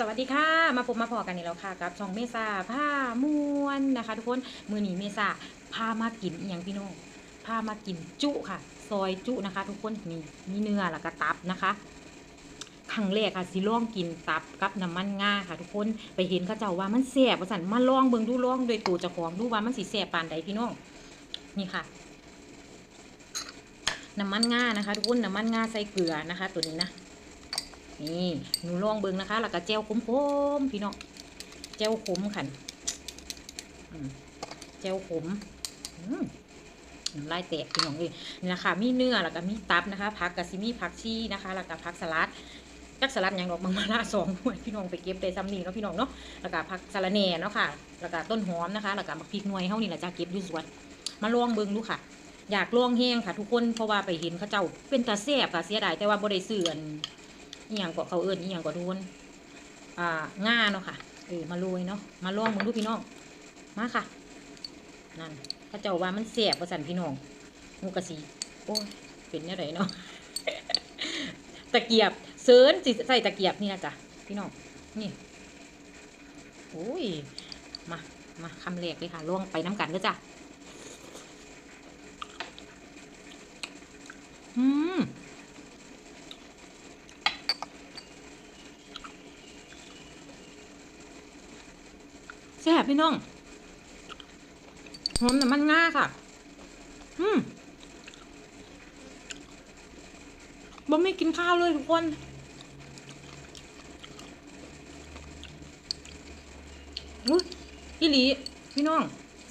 สวัสดีค่ะ มาพบมาพอกันนี่แล้วค่ะ กับช่องเมษาผ้ามวนนะคะ ทุกคนมือหนีเมษาพามากินอย่างพี่น้องพามากินจุค่ะ ซอยจุนะคะ ทุกคนนี่มีเนื้อแล้วก็ตับนะคะครั้งแรกค่ะสิล่องกินตับกับน้ำมันง่าค่ะ ทุกคนไปเห็นเขาเจ้าว่ามันแสบว่าสันมาล่องเบิงดูล่องโดยตัวเจ้าของดูว่ามันสิแสบปานใดพี่น้องนี่ค่ะน้ำมันง่านะคะ ทุกคนน้ำมันง่าใส่เกลือนะคะ ตัวนี้นะ นี่หนูลองเบิ่งนะคะ แล้วก็เจลขมๆพี่น้องเจลขมขันเจลขมอืมน้ำลายแตกพี่น้องเลยนี่นะคะมีเนื้อแล้วก็มีตับนะคะผักกะซิมีผักชีนะคะแล้วก็ผักสลัดจักสลัดอย่างดอกมังมาละสองหน่วยพี่น้องไปเก็บได้ซ้ำนี่เนาะพี่น้องเนาะแล้วก็ผักสะระแหน่เนาะค่ะ แล้วก็ต้นหอมนะคะ แล้วก็บักพริกหน่วยเฮานี่แหละจ้าเก็บอยู่สวนมาลองเบิ่งดูค่ะ อยากลองแห้งค่ะ ทุกคนเพราะว่าไปเห็นเขาเจ้าเป็นตาแซ่บค่ะเสียดายแต่ว่าบ่ได้ซื้อน อีหยังก็เขาเอิ้นอีหยังก็ทุนอ่าง่าเนาะค่ะเออมาโรยเนาะมาลองมึงดูพี่น้องมาค่ะนั่นถ้าเจ้าว่ามันเสียบประสันพี่น้องงูกระสีโอ้ยเป็นเนี่ยไรเนาะตะเกียบเซิร์นใส่ตะเกียบนี่นะจ๊ะพี่น้องนี่โอ้ยมามาคำแรกเลยค่ะล่วงไปน้ำกันก็จ้ะอืม บพี่น้องหอมน้ำมันง่าค่ะ อืมบ่ไม่กินข้าวเลยทุกคนอุ้ยอีหลี พี่น้อง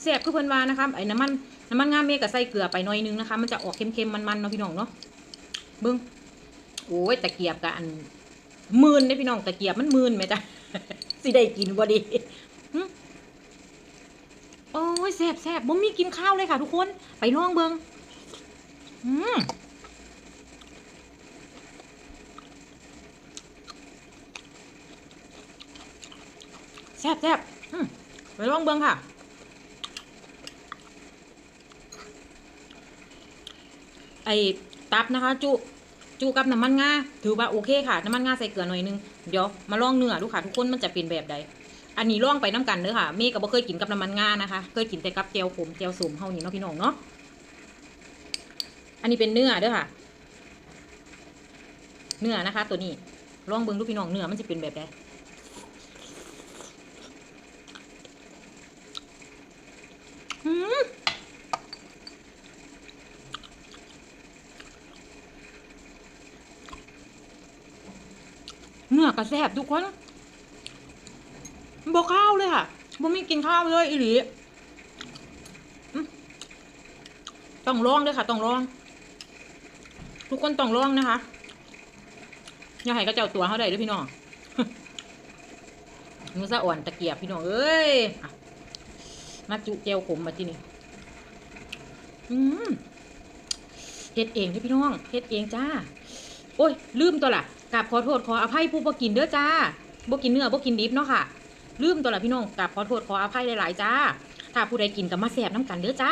แซ่บคือเพิ่นวานะคะไอ้น้ำมันน้ำมันงาเมกับใส่เกลือไปหน่อยนึงนะคะ มันจะออกเค็มๆมันๆเนาะพี่น้องเนาะเบิ้งโอ้ยตะเกียบกับอันมืนเนี่ยพี่น้องตะเกียบมันมืนไหมจ๊ะสิได้กินบ่ดี ยแซ่บแซ่บบ่มีกินข้าวเลยค่ะทุกคน ไปลองเบิงอืมแซ่บแซ่บไปลองเบิงค่ะ ไอตับนะคะ จุจุกับน้ำมันงาถือว่าโอเคค่ะ น้ำมันงาใส่เกลือหน่อยนึง เดี๋ยวมาลองเนื้อดูค่ะ ทุกคนมันจะเป็นแบบใด อันนี้ล่องไปน้ำกันเด้อค่ะเมย์ก็บ่เคยกินกับน้ำมันงานะคะ เคยกินแต่กับเจียวขมเจียวสมเฮานี่เนาะพี่น้องเนาะ อันนี้เป็นเนื้อเด้อค่ะ เนื้อนะคะ ตัวนี้ลองเบิ่งดูกพี่น้องเนื้อมันจะเป็นแบบใดเนื้อกระแซบทุกคน บ่ข้าวเลยค่ะบ่มีกินข้าวเลยอีหลีต้องลองด้วยค่ะ ต้องลอง ทุกคนต้องลองนะคะอย่าให้กระเจ้าตัวเขาได้ด้วยพี่น้องมือสะอ่อนตะเกียบพี่น้องเอ้ยมาจุเจลขมมาที่นี่เฮ็ดเองด้อพี่น้องเฮ็ดเองจ้า โอ้ย ลืมตัวละกราบขอโทษขออภัยผู้บ่กินเด้อจ้าบ่กินเนื้อบ่กินดิบเนาะค่ะ ลืมตัวละพี่น้องกับขอโทษขออภัยหลายๆจ้า ถ้าผู้ใดกินก็มาแสบน้ำกันเด้อจ้า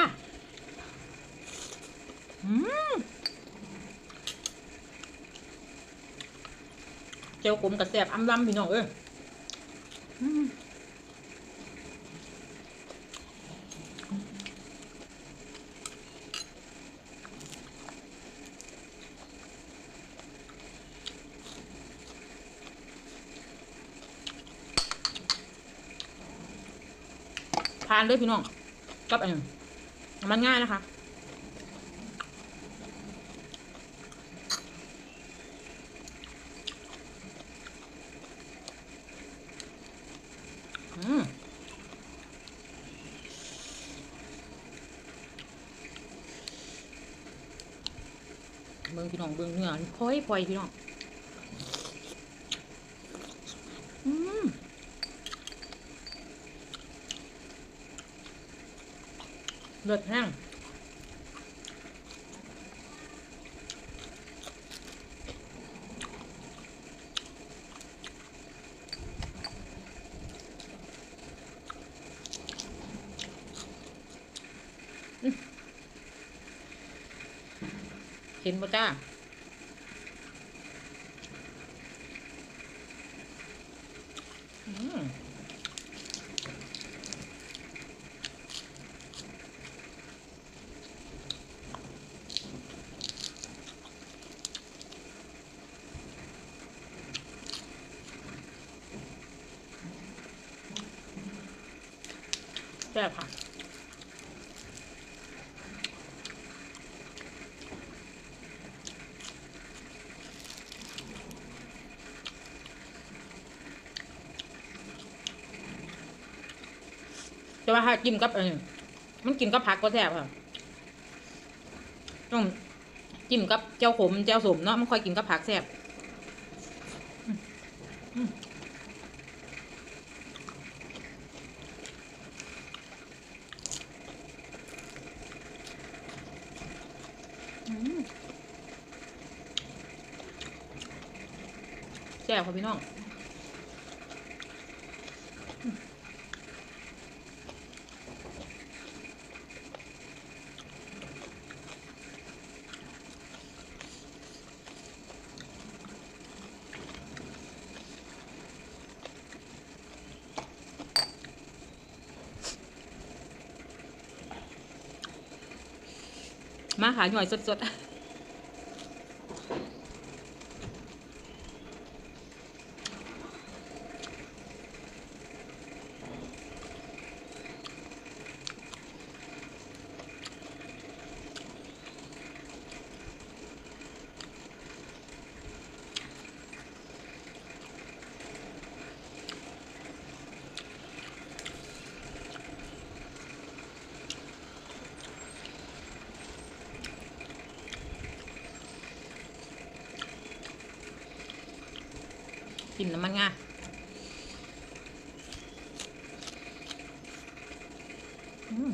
เจียวขมกับแสบอ้ำลำพี่น้องเอ้ย ทานเลยพี่น้องกับอันนี้มันง่ายนะคะอืมเบิ่งพี่น้องเบิ่งเนื้อพอยพอยพี่น้อง อืม เลือดแห้งเห็นป่จ้า อ แซ่บค่ะแต่ว่าถ้ากินกับเออมันกินกับผักก็แซ่บค่ะต้องจิ้มกับเจ้าขมเจ้าสมเนาะมันค่อยกินกับผักแซ่บอืมอืมอืม แซ่บค่ะพี่น้องมาหาหน่อยสดๆ กินน้ำมันงาอืม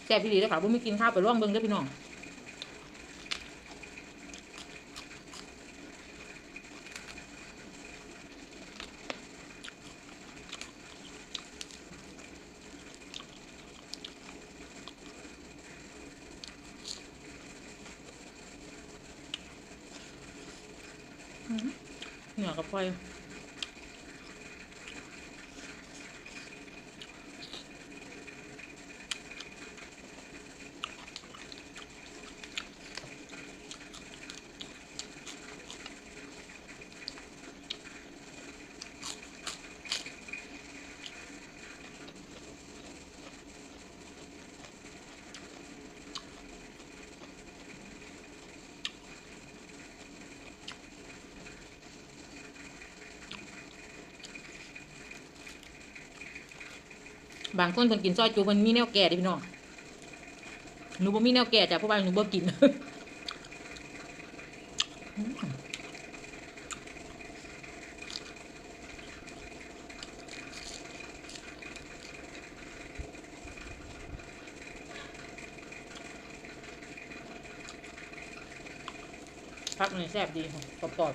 แซ่บพี่ดีเลยค่ะผมไม่กินข้าวไปร่องเบิ้งด้อพี่น้องอืมเหนือกับไฟ บางคนคนกินซอยจูมันมีแนวแก่ดิพี่น้องหนูบ่มีแนวแก่จ้ะเพราะว่าหนูบ่กินพักมันแซ่บดีค่ะกรอบ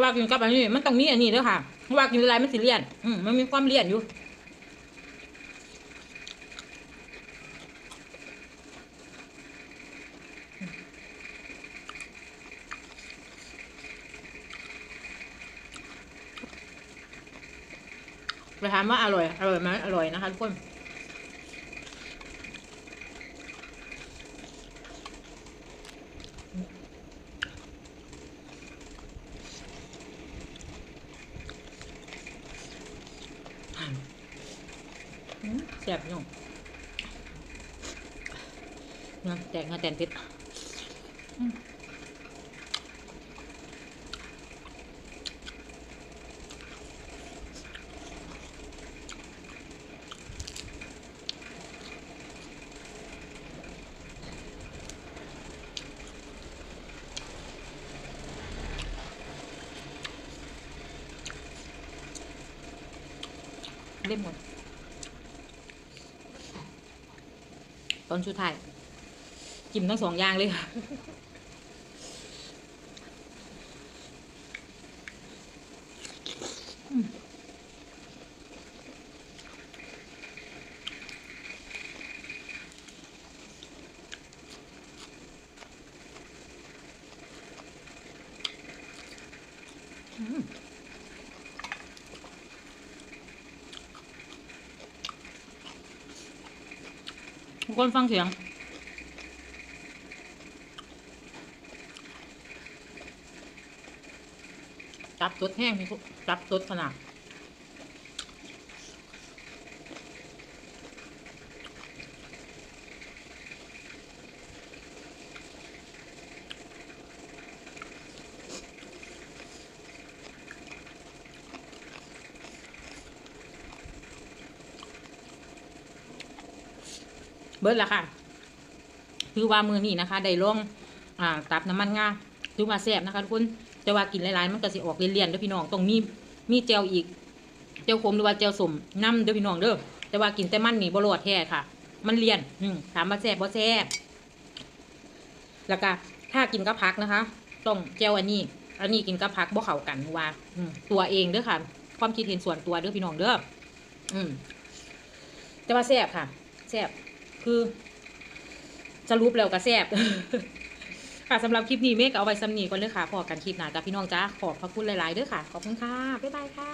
กว่ากินกับอันนี้มันต้องนี้อันนี้เด้อค่ะเพาะว่ากินอะไรมันสิเลี่ยน อืมมันมีความเลี่ยนอยู่ไปถามว่าอร่อย อร่อยไหมอร่อยนะคะทุกคน ซ่บพี่งเงาแตกเงาแตนพชรอืมเล่มหมด ตอนชุดท้ายจิ้มทั้งสองอย่างเลยค่ะ ทุกคนฟังเสียง จับตดแห้งนี่จับตดขนาด เบิดละค่ะคือว่ามือนี้นะคะได้ลองอ่าตับน้ำมันงาถือว่าแซ่บนะคะทุกคนแต่ว่ากินหลายๆมันก็สิออกเลี่ยนๆเด้อพี่น้องต้องมีมีเจลอีกเจลขมหรือว่าเจลสมน้ำเด้อพี่น้องเด้อแต่ว่ากินแต่มันนี่บรอดแท้ค่ะ มันเลี่ยนอืมถามว่าแซ่บบ่แซ่บแล้วก็ถ้ากินกับผักนะคะ ต้องเจลอันนี้ อันนี้กินกับผักบ่เข้ากันว่าอืมตัวเองเด้อค่ะ ความคิดเห็นส่วนตัวเด้อพี่น้องเด้ออืมแต่ว่าแซ่บค่ะแซ่บ คือสรุปแล้วก็แซ่บค่ะสำหรับคลิปนี้เมฆเอาไว้สำนีก่อนเลยค่ะพอกันคลิปหน้าจ้าพี่น้องจ้าขอบพระคุณหลาย ๆเด้อค่ะ ขอบคุณค่ะ บ๊ายบายค่ะ